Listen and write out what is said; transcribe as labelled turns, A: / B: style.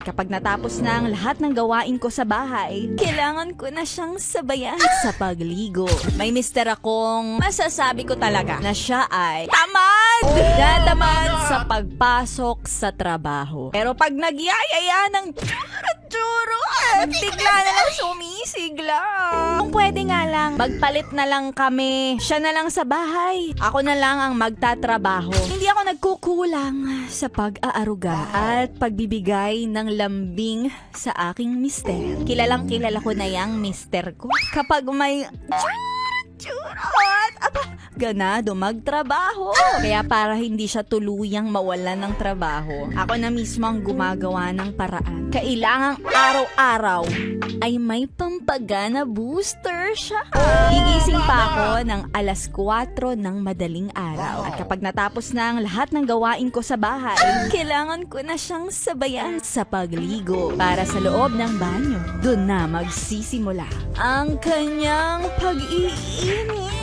A: Kapag natapos na ang lahat ng gawain ko sa bahay, kailangan ko na siyang sabayan sa pagligo. May mister akong masasabi ko talaga na siya ay tamad! Dadamad sa pagpasok sa trabaho. Pero pag nagyayaya ng tsuro, bigla na lang sumisigla. Kung pwede nga lang, magpalit na lang kami. Siya na lang sa bahay. Ako na lang ang magtatrabaho. Hindi ako nagkukulang sa pag-aaruga at pagbibigay ng lambing sa aking mister. Kilalang kilala ko na yang mister ko. Kapag may Churot! Aba, ganado magtrabaho. Kaya para hindi siya tuluyang mawalan ng trabaho, ako na mismo ang gumagawa ng paraan. Kailangang araw-araw ay may pampagana booster siya. Gigising pa ako ng alas 4 ng madaling araw. At kapag natapos na ang lahat ng gawain ko sa bahay, kailangan ko na siyang sabayan sa pagligo para sa loob ng banyo. Doon na magsisimula ang kanyang pag-iinit.